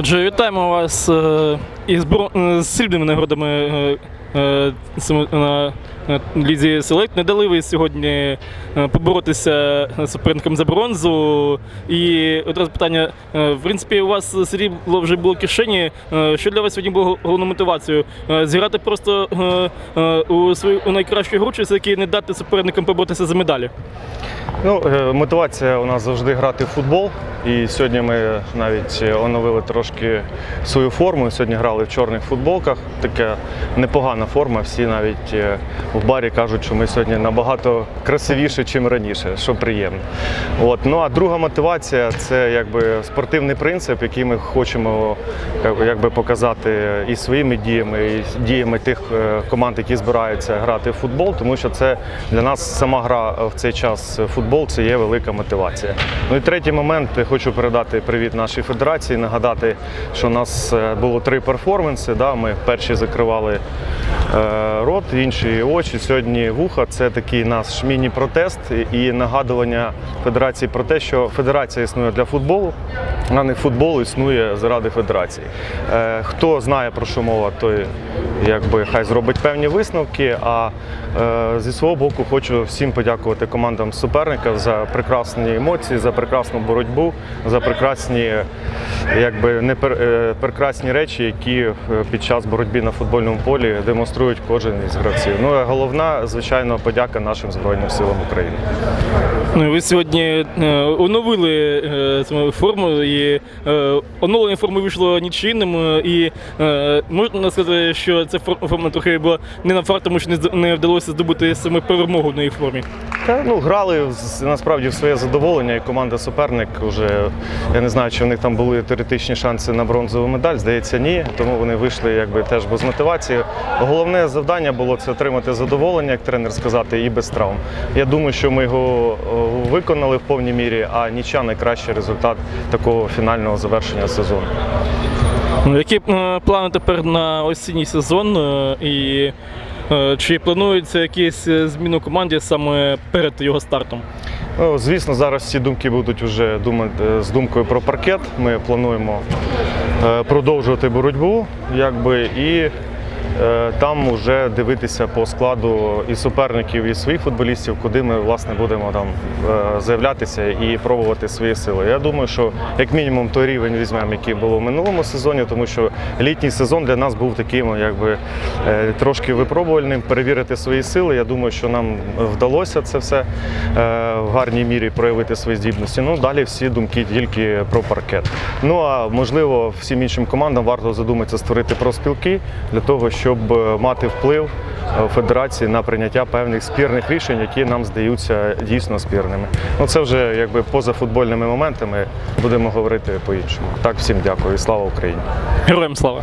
Отже, вітаємо вас е, із е, срібними нагородами е, е, лізі Селект. Не дали ви сьогодні е, поборотися суперником за бронзу. І одразу питання: е, в принципі, у вас срібло вже було в кишені. Що для вас сьогодні було головною мотивацією? Е, Зіграти просто у свою найкращу гру, чи все-таки не дати суперникам поборотися за медалі? Ну, мотивація у нас завжди грати в футбол. І сьогодні ми навіть оновили трошки свою форму. Сьогодні грали в чорних футболках. Така непогана форма. Всі навіть е, в барі кажуть, що ми сьогодні набагато красивіше, ніж раніше, що приємно. От. Ну а друга мотивація це якби спортивний принцип, який ми хочемо якби, показати і своїми діями, і діями тих е, команд, які збираються грати в футбол, тому що це для нас сама гра в цей час футбол це є велика мотивація. Ну і третій момент хочу передати привіт нашій федерації, нагадати, що у нас е, було три перформанси. Да? Ми перші закривали рот, інші очі. Сьогодні вуха. Це такий наш міні-протест і нагадування федерації про те, що федерація існує для футболу, а не футбол існує заради федерації. Е, Хто знає про що мова, той якби хай зробить певні висновки. А е, зі свого боку хочу всім подякувати командам суперника за прекрасні емоції, за прекрасну боротьбу, за прекрасні, якби не е, прекрасні речі, які е, під час боротьби на футбольному полі демонструють кожен із гравців. Ну а головна, звичайно, подяка нашим збройним силам України. Ну, Ви сьогодні е, оновили е, форму і е, оновлення форми вийшло нічийним. І можна сказати, що ця фор- форма трохи була не на фарт, тому що не, вдалося здобути саме перемогу в неї формі. Та ну грали насправді в своє задоволення, і команда суперник вже я не знаю, чи в них там були теоретичні шанси на бронзову медаль. Здається, ні. Тому вони вийшли якби теж без мотивації. Головне завдання було це отримати задоволення, як тренер сказати, і без травм. Я думаю, що ми його виконали в повній мірі, а ніча найкращий результат такого фінального завершення сезону. Ну, Які е, плани тепер на осінній сезон? е, І чи плануються якісь е, зміни у команді саме перед його стартом? Ну, звісно, зараз всі думки будуть вже думати з думкою про паркет. Ми плануємо е, продовжувати боротьбу, якби і е, там вже дивитися по складу і суперників, і своїх футболістів, куди ми власне будемо там е, заявлятися і пробувати свої сили. Я думаю, що як мінімум той рівень візьмемо, який було в минулому сезоні, тому що літній сезон для нас був таким, якби е, трошки випробувальним, перевірити свої сили. Я думаю, що нам вдалося це все е, в гарній мірі проявити свої здібності. Ну далі всі думки тільки про паркет. Ну а можливо, всім іншим командам варто задуматися створити профспілки для того, щоб е, мати вплив е, федерації на прийняття певних спірних рішень, які нам здаються дійсно спірними. Ну це вже якби поза футбольними моментами будемо говорити по-іншому. Так, всім дякую слава Україні. Героям слава!